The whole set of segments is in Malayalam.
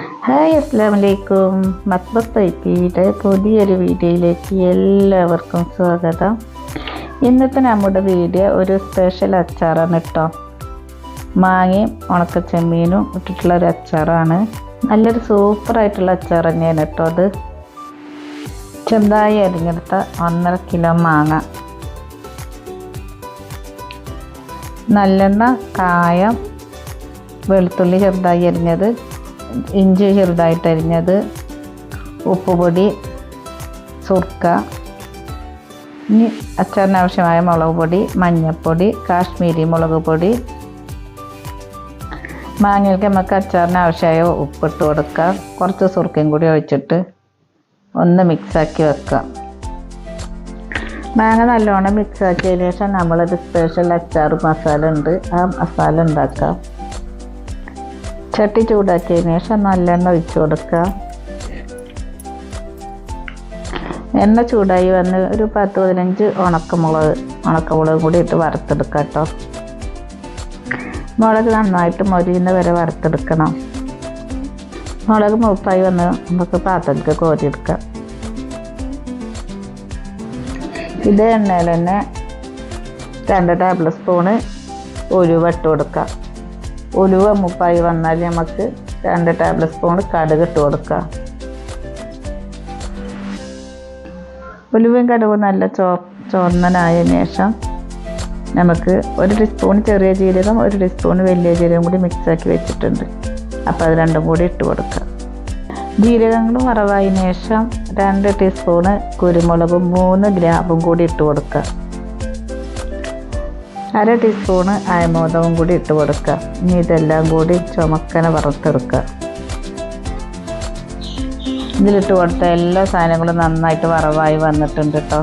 ഹായ് അസ്സാം വലൈക്കും മത്ബത്ത് തൈപ്പിയുടെ പുതിയൊരു വീഡിയോയിലേക്ക് എല്ലാവർക്കും സ്വാഗതം. ഇന്നത്തെ നമ്മുടെ വീഡിയോ ഒരു സ്പെഷ്യൽ അച്ചാറാണ് കേട്ടോ മാങ്ങയും ഉണക്കച്ചെമ്മീനും ഇട്ടിട്ടുള്ള ഒരു അച്ചാറാണ്. നല്ലൊരു സൂപ്പറായിട്ടുള്ള അച്ചാർ തന്നെയാണ് കേട്ടോ അത്. ചെറുതായി അരിഞ്ഞെടുത്ത ഒന്നര കിലോ മാങ്ങ. നല്ലെണ്ണ കായം വെളുത്തുള്ളി ചെറുതായി അരിഞ്ഞത് ഇഞ്ചി ചെറുതായിട്ട് അരിഞ്ഞത് ഉപ്പുപൊടി സുർക്ക ഇനി അച്ചാറിന് ആവശ്യമായ മുളക് പൊടി മഞ്ഞൾപ്പൊടി കാശ്മീരി മുളക് പൊടി. മാങ്ങയ്ക്ക് നമുക്ക് അച്ചാറിന് ആവശ്യമായ ഉപ്പിട്ട് കൊടുക്കാം. കുറച്ച് സുർക്കയും കൂടി ഒഴിച്ചിട്ട് ഒന്ന് മിക്സാക്കി വെക്കുക മാങ്ങ നല്ലോണം മിക്സാക്കിയതിന് ശേഷം നമ്മളൊരു സ്പെഷ്യൽ അച്ചാർ മസാല ഉണ്ട്. ആ മസാല ഉണ്ടാക്കാം. ചട്ടി ചൂടാക്കിയതിന് ശേഷം നല്ലെണ്ണ ഒഴിച്ചു കൊടുക്കുക. എണ്ണ ചൂടായി വന്ന് ഒരു പത്ത് പതിനഞ്ച് ഉണക്കമുളക് ഉണക്കമുളക് കൂടി ഇട്ട് വറുത്തെടുക്കുക കേട്ടോ. മുളക് നന്നായിട്ട് മൊരിയുന്ന വരെ വറുത്തെടുക്കണം. മുളക് മൂപ്പായി വന്ന് നമുക്ക് പാത്രത്തിൽ കോരിയെടുക്കാം. ഇതേ എണ്ണയിൽ തന്നെ രണ്ട് ടേബിൾ സ്പൂണ് ഉലുവ കൊടുക്കാം. ഉലുവ മുപ്പായി വന്നാൽ നമുക്ക് രണ്ട് ടേബിൾ സ്പൂൺ കടുക് ഇട്ട് കൊടുക്കാം. ഉലുവയും കടുകും നല്ല ചോ ചോർന്നനായ ശേഷം നമുക്ക് ഒരു ടീസ്പൂൺ ചെറിയ ജീരകം ഒരു ടീസ്പൂൺ വലിയ ജീരകം കൂടി മിക്സാക്കി വെച്ചിട്ടുണ്ട്. അപ്പോൾ അത് രണ്ടും കൂടി ഇട്ട് കൊടുക്കുക ജീരകങ്ങളും വറവായതിനു ശേഷം രണ്ട് ടീസ്പൂണ് കുരുമുളകും മൂന്ന് ഗ്രാമ്പും കൂടി ഇട്ട് കൊടുക്കുക അര ടീസ്പൂണ് അയമോദവും കൂടി ഇട്ട് കൊടുക്കുക. ഇനി ഇതെല്ലാം കൂടി ചുമക്കനെ വറുത്തെടുക്കുക. ഇതിലിട്ട് കൊടുത്ത എല്ലാ സാധനങ്ങളും നന്നായിട്ട് വറവായി വന്നിട്ടുണ്ട് കേട്ടോ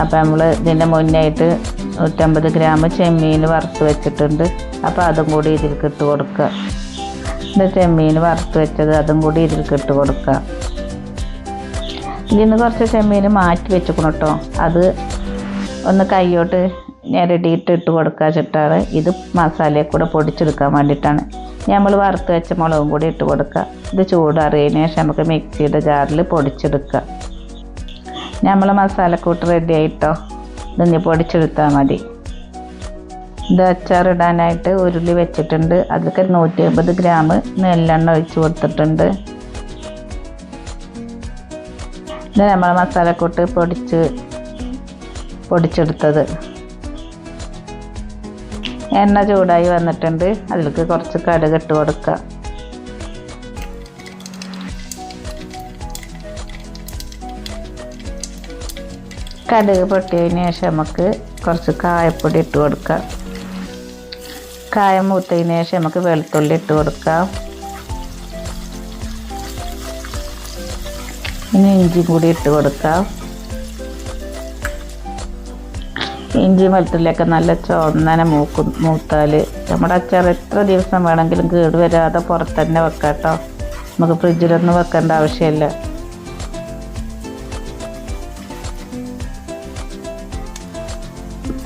അപ്പോൾ നമ്മൾ ഇതിന്റെ മുന്നായിട്ട് നൂറ്റമ്പത് ഗ്രാം ചെമ്മീൻ വറുത്ത് വെച്ചിട്ടുണ്ട്. അപ്പോൾ അതും കൂടി ഇതിലേക്ക് ഇട്ട് കൊടുക്കുക. ഇത് ചെമ്മീൻ വറുത്ത് വെച്ചത് അതും കൂടി ഇതിലേക്ക് ഇട്ട് കൊടുക്കുക. ഇതിൽ നിന്ന് കുറച്ച് ചെമ്മീൻ മാറ്റി വെച്ചിക്കണം കേട്ടോ അത് ഒന്ന് കൈയോട്ട് ഞെരടിയിട്ട് ഇട്ട് കൊടുക്കുക ഇത് മസാലയെ കൂടെ പൊടിച്ചെടുക്കാൻ വേണ്ടിയിട്ടാണ്. നമ്മൾ വറുത്ത് വെച്ച മുളകും കൂടി ഇട്ട് കൊടുക്കുക ഇത് ചൂടാറിയതിന് ശേഷം നമുക്ക് മിക്സിയുടെ ജാറിൽ പൊടിച്ചെടുക്കുക നമ്മൾ മസാലക്കൂട്ട് റെഡി ആയിട്ടോ? ഇതിഞ്ഞ് പൊടിച്ചെടുത്താൽ മതി. ഇത് അച്ചാറിടാനായിട്ട് ഉരുളി വെച്ചിട്ടുണ്ട്. അതൊക്കെ നൂറ്റി അമ്പത് ഗ്രാം നെല്ലെണ്ണ ഒഴിച്ച് കൊടുത്തിട്ടുണ്ട്. ഇത് നമ്മൾ മസാലക്കൂട്ട് പൊടിച്ച് പൊടിച്ചെടുത്തത്. എണ്ണ ചൂടായി വന്നിട്ടുണ്ട്. അതിലേക്ക് കുറച്ച് കടുക് ഇട്ട് കൊടുക്കുക. കടുക് പൊട്ടിയതിന് ശേഷം നമുക്ക് കുറച്ച് കായപ്പൊടി ഇട്ട് കൊടുക്കാം കായം മൂത്തതിന് ശേഷം നമുക്ക് വെളുത്തുള്ളി ഇട്ട് കൊടുക്കാം ഇനി ഇഞ്ചി കൂടി ഇട്ട് കൊടുക്കാം ഇഞ്ചി വെളുത്തുള്ളിയൊക്കെ നല്ല ചുവന്നനെ മൂക്കും മൂത്താൽ നമ്മുടെ അച്ചാർ എത്ര ദിവസം വേണമെങ്കിലും കേട് വരാതെ പുറത്ത് തന്നെ വെക്കാം കേട്ടോ നമുക്ക് ഫ്രിഡ്ജിലൊന്നും വെക്കേണ്ട ആവശ്യമില്ല.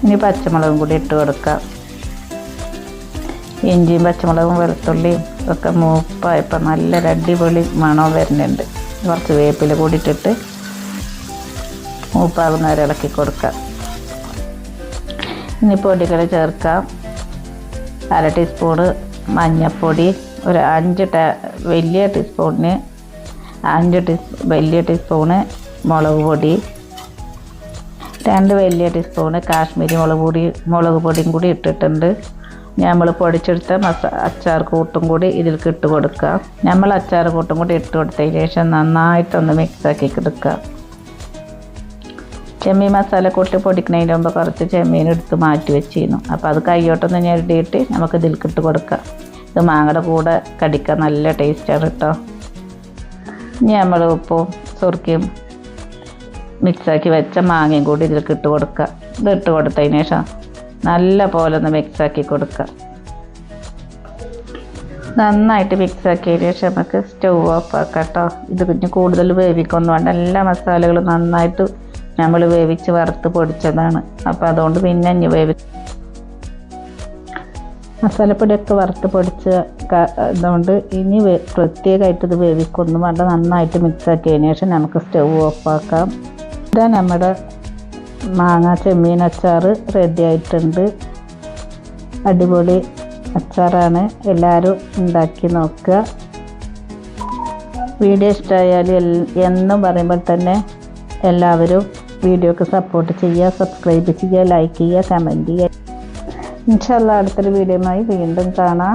ഇനി പച്ചമുളകും കൂടി ഇട്ട് കൊടുക്കാം. ഇഞ്ചിയും പച്ചമുളകും വെളുത്തുള്ളിയും ഒക്കെ മൂപ്പായപ്പോൾ നല്ലൊരു അടിപൊളി മണം വരുന്നുണ്ട്. കുറച്ച് വേപ്പില കൂടി ഇട്ടിട്ട് മൂപ്പാകുന്ന വരെ ഇളക്കി കൊടുക്കാം. ഇനി പൊടികൾ ചേർക്കാം. അര ടീസ്പൂണ് മഞ്ഞൾപ്പൊടി ഒരു അഞ്ച് ടേ വലിയ ടീസ്പൂണിന് അഞ്ച് ടീസ് വലിയ ടീസ്പൂണ് മുളക് പൊടി രണ്ട് വലിയ ടീസ്പൂണ് കാശ്മീരി മുളക് പൊടി മുളക് പൊടിയും കൂടി ഇട്ടിട്ടുണ്ട്. നമ്മൾ പൊടിച്ചെടുത്ത മസ അച്ചാർ കൂട്ടും കൂടി ഇതിലേക്ക് ഇട്ട് കൊടുക്കുക നമ്മൾ അച്ചാർ കൂട്ടും കൂടി ഇട്ട് കൊടുത്തതിന് ശേഷം നന്നായിട്ടൊന്ന് മിക്സാക്കി എടുക്കുക ചെമ്മീൻ മസാല കൂട്ടി പൊടിക്കുന്നതിന് മുമ്പ് കുറച്ച് ചെമ്മീൻ എടുത്ത് മാറ്റി വെച്ചിരുന്നു. അപ്പോൾ അത് കൈയോട്ടൊന്ന് ഞെരടിയിട്ട് നമുക്ക് ഇതിൽക്കിട്ട് കൊടുക്കാം. ഇത് മാങ്ങയുടെ കൂടെ കടിക്കാൻ നല്ല ടേസ്റ്റാണ് കേട്ടോ ഇനി നമ്മൾ ഉപ്പും സുർക്കിയും മിക്സാക്കി വെച്ച മാങ്ങയും കൂടി ഇതിലേക്ക് ഇട്ട് കൊടുക്കുക ഇത് ഇട്ട് കൊടുത്തതിന് ശേഷം നല്ല പോലെ ഒന്ന് മിക്സാക്കി കൊടുക്കുക നന്നായിട്ട് മിക്സാക്കിയതിന് ശേഷം നമുക്ക് സ്റ്റൗ ഓഫ് ആക്കാം കേട്ടോ ഇത് പിന്നെ കൂടുതൽ വേവിക്കൊന്നും വേണ്ട. എല്ലാ മസാലകളും നന്നായിട്ട് നമ്മൾ വേവിച്ച് വറുത്ത് പൊടിച്ചതാണ്. അപ്പോൾ അതുകൊണ്ട് പിന്നെ ഇനി വേവി മസാലപ്പൊടിയൊക്കെ വറുത്ത് പൊടിച്ച് ഇതുകൊണ്ട് ഇനി പ്രത്യേകമായിട്ട് ഇത് വേവിക്കൊന്നും വേണ്ട. നന്നായിട്ട് മിക്സ് ആക്കിയതിന് ശേഷം നമുക്ക് സ്റ്റൗ ഓഫാക്കാം ഇതാ നമ്മുടെ മാങ്ങ ചെമ്മീൻ അച്ചാർ റെഡി ആയിട്ടുണ്ട്. അടിപൊളി അച്ചാറാണ്. എല്ലാവരും ഉണ്ടാക്കി നോക്കുക. വീഡിയോ ഇഷ്ടമായാൽ എന്നും പറയുമ്പോൾ തന്നെ എല്ലാവരും വീഡിയോക്ക് സപ്പോർട്ട് ചെയ്യുക സബ്സ്ക്രൈബ് ചെയ്യുക ലൈക്ക് ചെയ്യുക കമന്റ് ചെയ്യുക. ഇൻഷല്ല അടുത്തൊരു വീഡിയോയുമായി വീണ്ടും കാണാം.